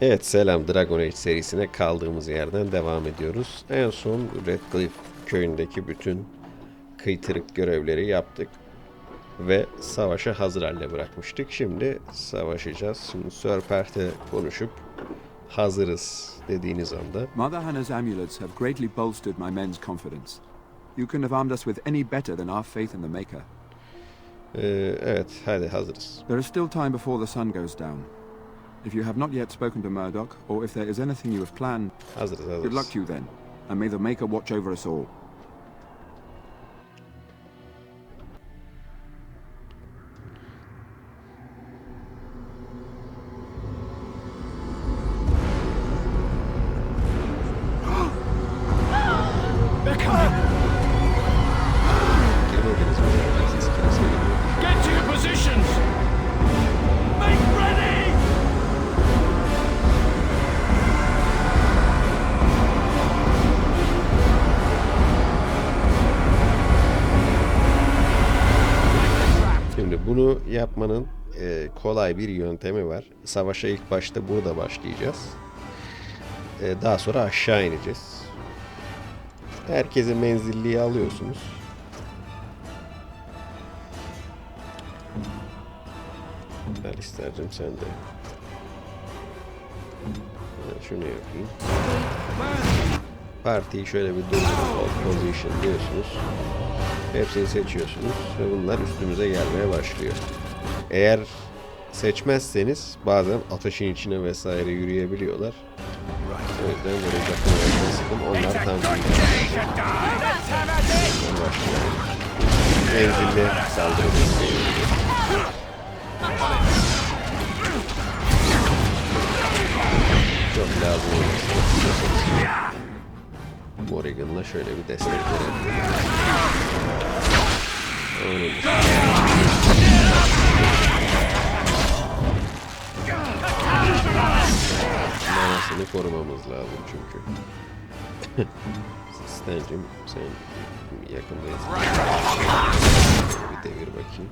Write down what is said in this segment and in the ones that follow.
Evet selam Dragon Age serisine kaldığımız yerden devam ediyoruz. En son Redcliffe köyündeki bütün kıytırık görevleri yaptık. Ve savaşa hazır haline bırakmıştık. Şimdi savaşacağız. Şimdi Sir Perth'e konuşup hazırız dediğiniz anda Mother Hannah's amulets have greatly bolstered my men's confidence. You couldn't have armed us with any better than our faith in the Maker. Ee, evet hadi hazırız. There is still time before the sun goes down. If you have not yet spoken to Murdoch, or if there is anything you have planned, good luck to you then, and may the Maker watch over us all. E, kolay bir yöntemi var. Savaşa ilk başta burada başlayacağız. E, daha sonra aşağı ineceğiz. Herkese menzilliği alıyorsunuz. Alister'cim sen de. Ben şunu yapayım. Partiyi şöyle bir durdurup hold position diyorsunuz. Hepsini seçiyorsunuz ve bunlar üstümüze gelmeye başlıyor. Eğer seçmezseniz bazen ateşin içine vesaire yürüyebiliyorlar. O yüzden böyle yakın sıkın. Onlar tam. Menzilli saldırı. Çok lazım olursa. Morrigan'la şöyle bir destek verebilirim. Onun Manasını korumamız lazım çünkü. Stancım sen yakındayız. Bir devir bakayım.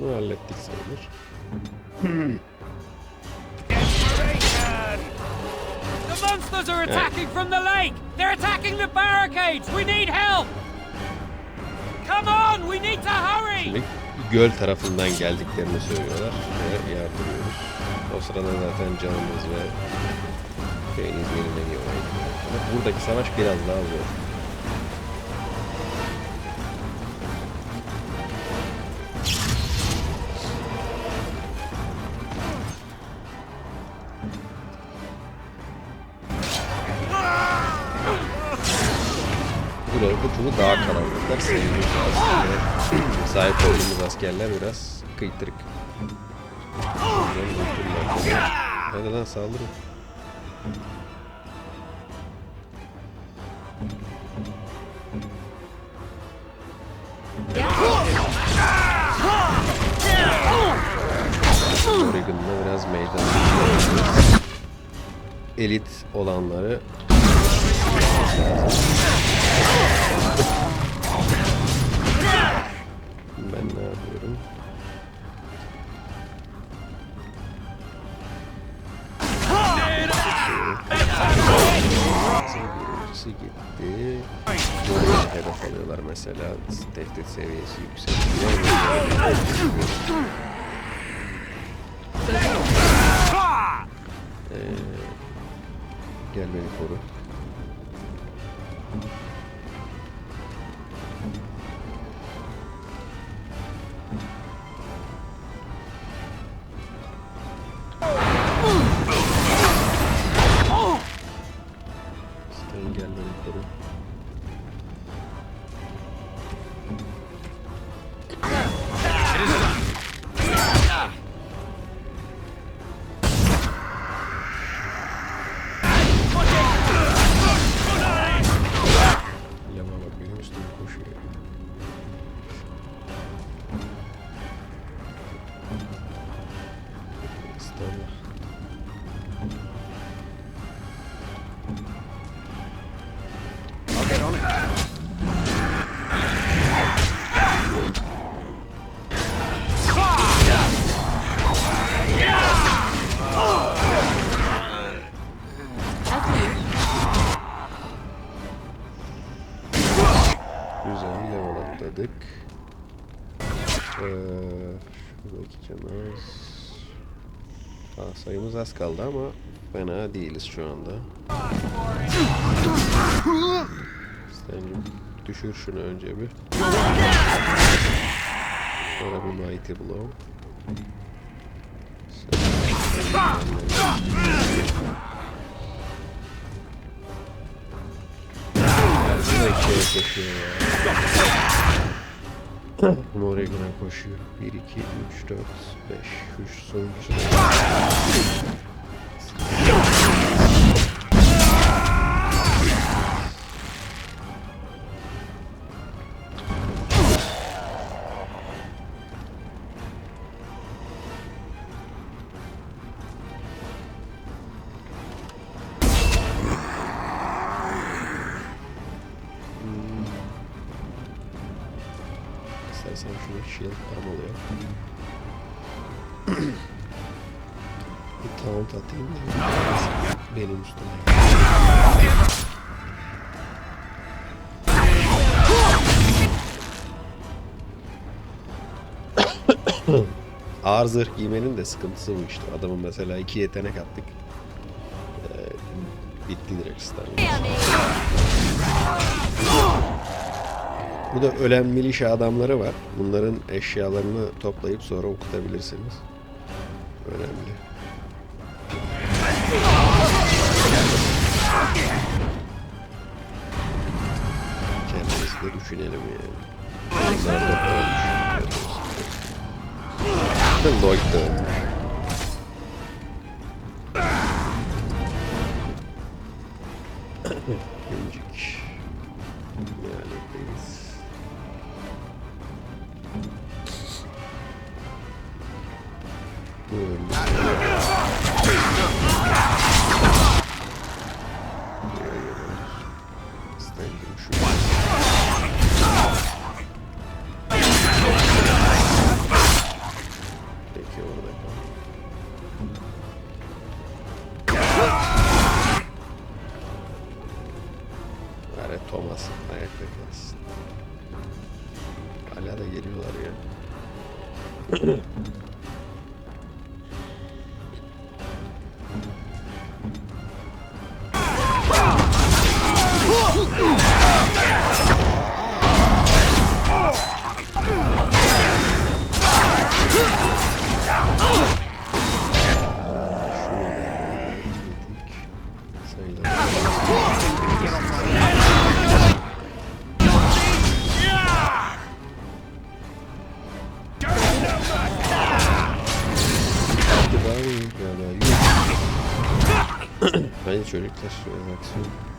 Buradaki kısmı hallettik sayılır. The monsters are attacking from the lake! They're attacking the barricades! We need help! Come on! We need to hurry! Şimdi göl tarafından geldiklerini söylüyorlar ve yardırıyoruz. O sırada zaten canımız ve şeyiniz yenileniyor. Ama buradaki savaş biraz daha zor. Daha kalabalıklar sayılıyor aslında. Sahip olduğumuz askerler biraz kıytırık. Hadi lan saldırın. Oregon'da biraz meydan. Elit olanları Yapıyorum? Birincisi gitti. Buraya hedef alıyorlar mesela. Tehdit seviyesi yükseliyor. Ee, gel beni koru. Atladık. Ee, şuradaki. Aa, sayımız az kaldı ama fena değiliz şu anda. Sen düşür şunu önce bir. Sonra bir mighty blow. Ya. Morrigan'a koşuyor. 1, 2, 3, 4, 5. Şu sonuncusu. Bir taunt atayım da benim üstüme. Ağır zırh giymenin de sıkıntısı bu işte. Adamın mesela iki yetenek attık. Ee, bitti direkt stun. Bu da ölen milişa adamları var. Bunların eşyalarını toplayıp sonra okutabilirsiniz. Önemli. Kendimizi de düşünelim yani. Bunlar toplamış. Lloyd da ölmüş. Get him! Hayır çocuk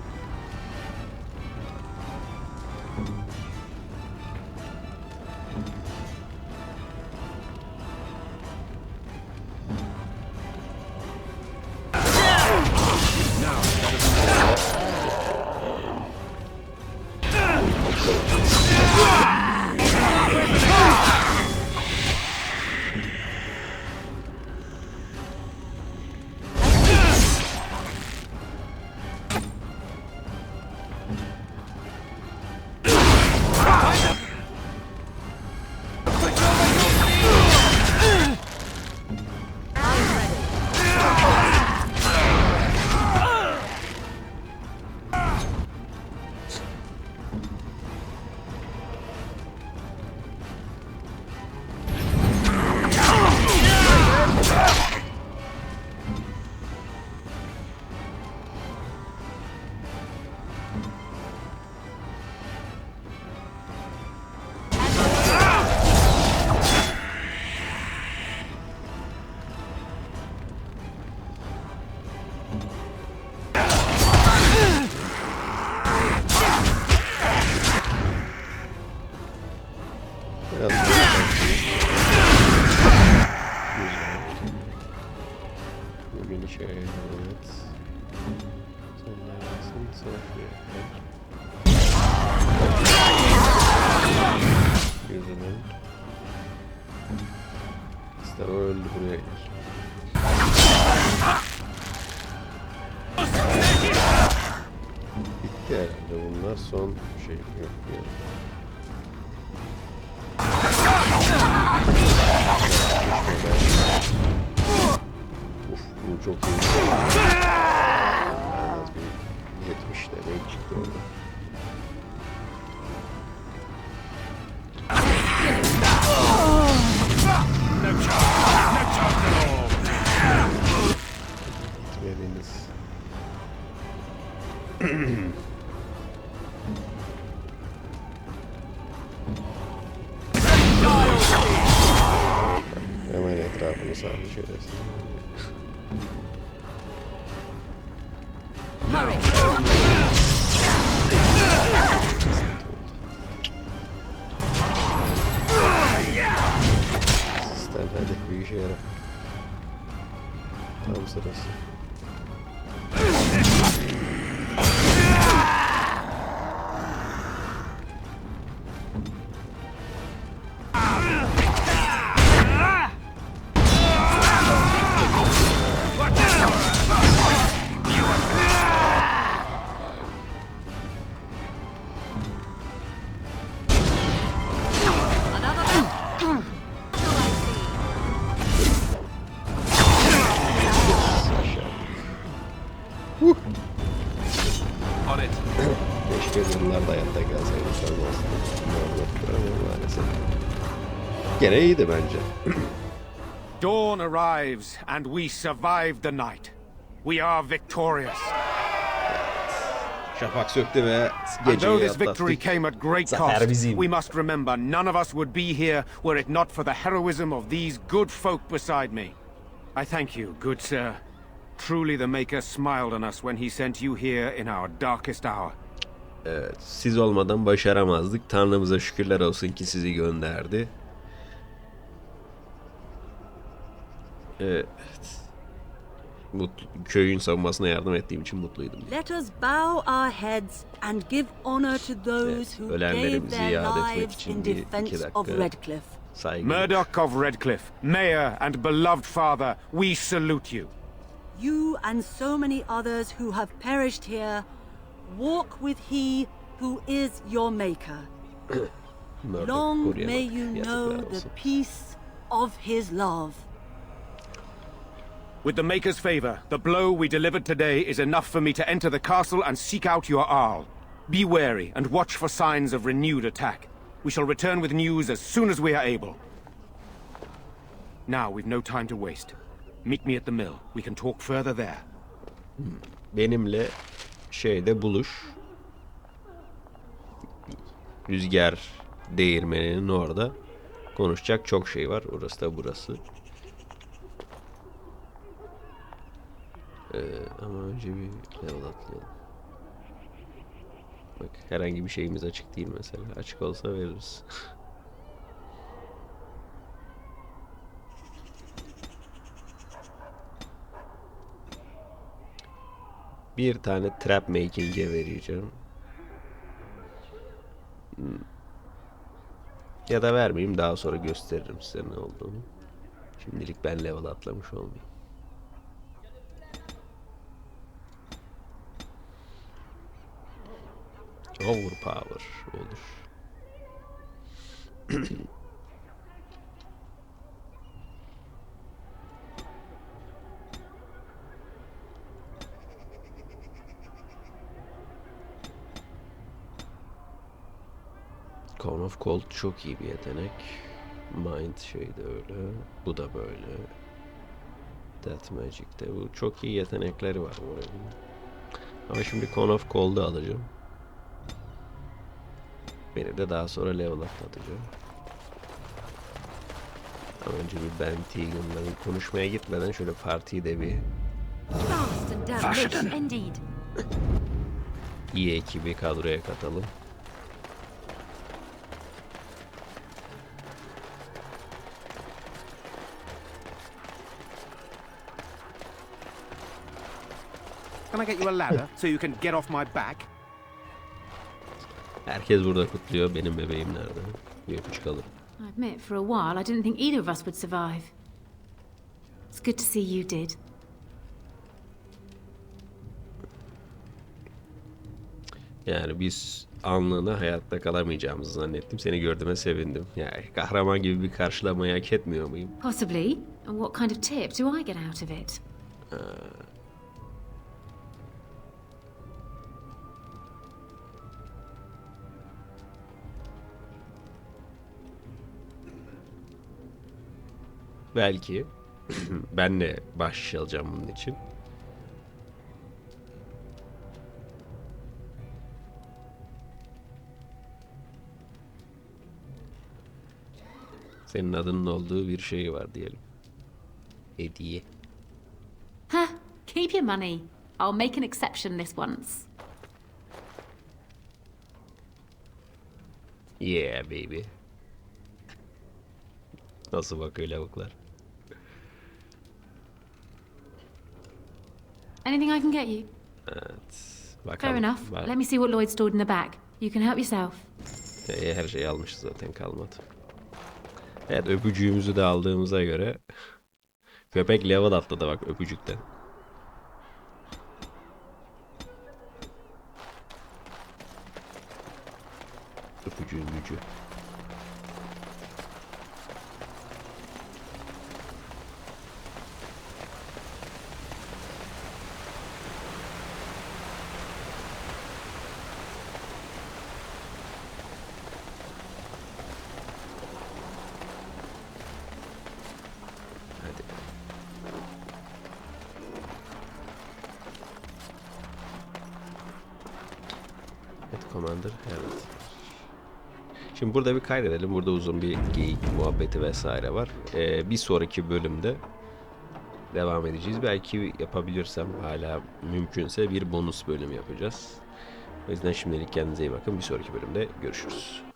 son şey yok yani. Uf bu çok iyi. Gene iyiydi bence. Dawn arrives, and we survived the night. We are victorious. Şafak söktü ve And though geceyi this victory atlattık. came at great Zafer cost, bizim. we must remember none of us would be here were it not for the heroism of these good folk beside me. I thank you, good sir. Truly the Maker smiled on us when he sent you here in our darkest hour. Siz olmadan başaramazdık. Tanrımıza şükürler olsun ki sizi gönderdi. Eh, evet. Mutlu, köyün savunmasına yardım ettiğim için mutluydum. Let us bow our heads and give honor to those eh, who gave their lives in defense of Redcliffe. Saygı. Murdoch of Redcliffe, Mayor and beloved father, we salute you. You and so many others who have perished here, walk with he who is your maker. Long may you know the peace of his love. With the Maker's favor, the blow we delivered today is enough for me to enter the castle and seek out your Arl. Be wary and watch for signs of renewed attack. We shall return with news as soon as we are able. Now we've no time to waste. Meet me at the mill. We can talk further there. Benimle şeyde buluş. Rüzgar değirmeninin orada. Konuşacak çok şey var. Orası da burası. Ee, ama önce bir level atlayalım. Bak herhangi bir şeyimiz açık değil mesela. Açık olsa veririz. bir tane trap making'e vereceğim. Hmm. Ya da vermeyeyim daha sonra gösteririm size ne olduğunu. Şimdilik ben level atlamış olmayayım. Overpower olur. Cone of Cold çok iyi bir yetenek. Mind şey de öyle. Bu da böyle. Death Magic'te bu çok iyi yetenekleri var bu oyunun. Ama şimdi Cone of Cold'u alacağım. Beni de daha sonra level atlatacağım. Ama önce bir Ben Tegan'la bir konuşmaya gitmeden şöyle partiyi de bir indeed. iyi ekibi kadroya katalım. Can I get you a ladder so you can get off my back? Herkes burada kutluyor. Benim bebeğim nerede? Bir öpücük alırım. I admit, for a while, I didn't think either of us would survive. It's good to see you did. Yani biz anlığına hayatta kalamayacağımızı zannettim. Seni gördüğüme sevindim. Yani kahraman gibi bir karşılamayı hak etmiyor muyum? Possibly. And what kind of tip do I get out of it? Belki ben de baş çalacağım bunun için. Senin adının olduğu bir şey var diyelim. Hediye. Huh, keep your money. I'll make an exception this once. Yeah baby. Nasıl bakıyor lavuklar? Anything I can get you? Evet. Bakalım. Fair enough. Bak- Let me see what Lloyd stored in the bag. You can help yourself. Ee, her şeyi almışız zaten kalmadı. Evet öpücüğümüzü de aldığımıza göre köpek level atladı bak öpücükten. Öpücüğün gücü. Hadi. Evet Commander evet. Şimdi burada bir kaydedelim. Burada uzun bir geyik muhabbeti vesaire var. Ee, bir sonraki bölümde devam edeceğiz. Belki yapabilirsem hala mümkünse bir bonus bölüm yapacağız. O yüzden şimdilik kendinize iyi bakın. Bir sonraki bölümde görüşürüz.